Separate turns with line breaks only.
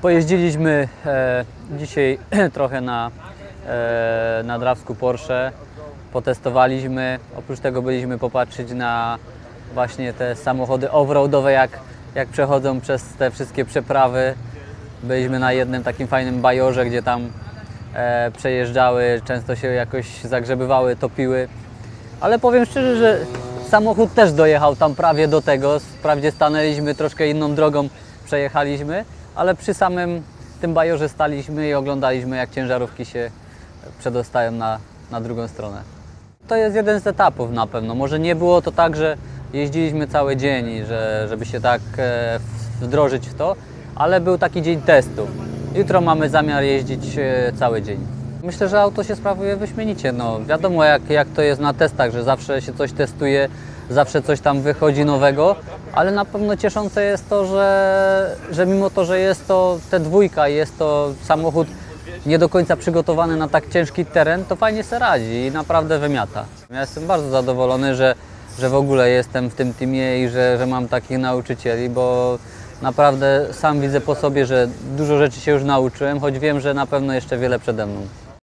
Pojeździliśmy e, dzisiaj trochę na, e, na Drawsku Porsche, potestowaliśmy. Oprócz tego byliśmy popatrzeć na właśnie te samochody offroadowe, jak, jak przechodzą przez te wszystkie przeprawy. Byliśmy na jednym takim fajnym bajorze, gdzie tam e, przejeżdżały, często się jakoś zagrzebywały, topiły. Ale powiem szczerze, że samochód też dojechał tam prawie do tego. Wprawdzie stanęliśmy troszkę inną drogą, przejechaliśmy, ale przy samym tym bajorze staliśmy i oglądaliśmy, jak ciężarówki się przedostają na, na drugą stronę. To jest jeden z etapów na pewno. Może nie było to tak, że jeździliśmy cały dzień, i że, żeby się tak e, wdrożyć w to, ale był taki dzień testu. Jutro mamy zamiar jeździć e, cały dzień. Myślę, że auto się sprawuje wyśmienicie. No, wiadomo jak, jak to jest na testach, że zawsze się coś testuje, zawsze coś tam wychodzi nowego, ale na pewno cieszące jest to, że, że mimo to, że jest to te dwójka, jest to samochód nie do końca przygotowany na tak ciężki teren, to fajnie se radzi i naprawdę wymiata. Ja jestem bardzo zadowolony, że, że w ogóle jestem w tym teamie i że, że mam takich nauczycieli, bo naprawdę sam widzę po sobie, że dużo rzeczy się już nauczyłem, choć wiem, że na pewno jeszcze wiele przede mną.